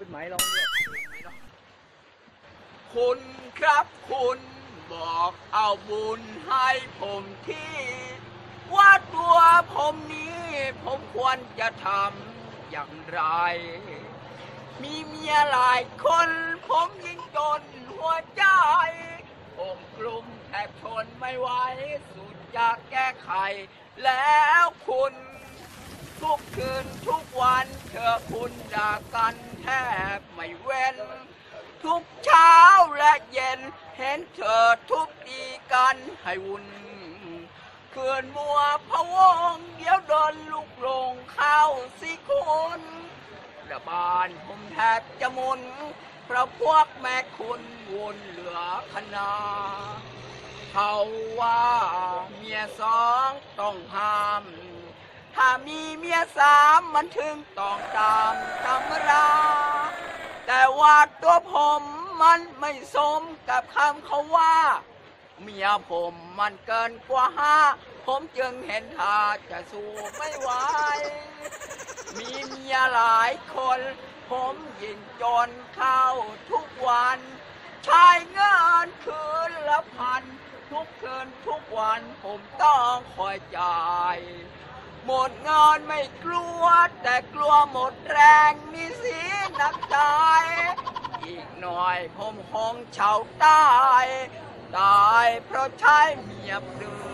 เป็นไม้ร้องเนี่ยคุณครับคุณบอกเอาบุญให้ผมที่ว่าตัวผมนี้ ผมควรจะทำอย่างไร มีเมียหลายคนผมยิ่งจนหัวใจผมกลุ่มแทบทนไม่ไหวสุดจะแก้ไข แล้วคุณ ทุกคืนทุกวันเธอ คุณด่ากันแทบไม่เว้น ทุกเช้าและเย็น เห็นเธอทุบตีกันให้วุ่นเคลื่อนมัวพะวง เดี๋ยวโดนลูกลงเข้าสิคุณระบานผมแทบจะมุน เพราะพวกแม่คุณวนเหลือขนาเขาว่าเมียสองต้องห้าม ถ้ามีเมียสามมันถึงต้องตามตำรา แต่ว่าตัวผมมันไม่สมกับคำเขาว่า เมียผมมันเกินกว่าห้า ผมจึงเห็นท่าจะสู้ไม่ไหว มีเมียหลายคน ผมยินจนเข้าทุกวันใช้เงินคืนละพัน ทุกคืนทุกวันผมต้องคอยจ่าย หมดเงินไม่กลัว แต่กลัวหมดแรงมีสีหนักตาย อีกหน่อยผมคงเฉาตายตายเพราะใช้เมียเปลื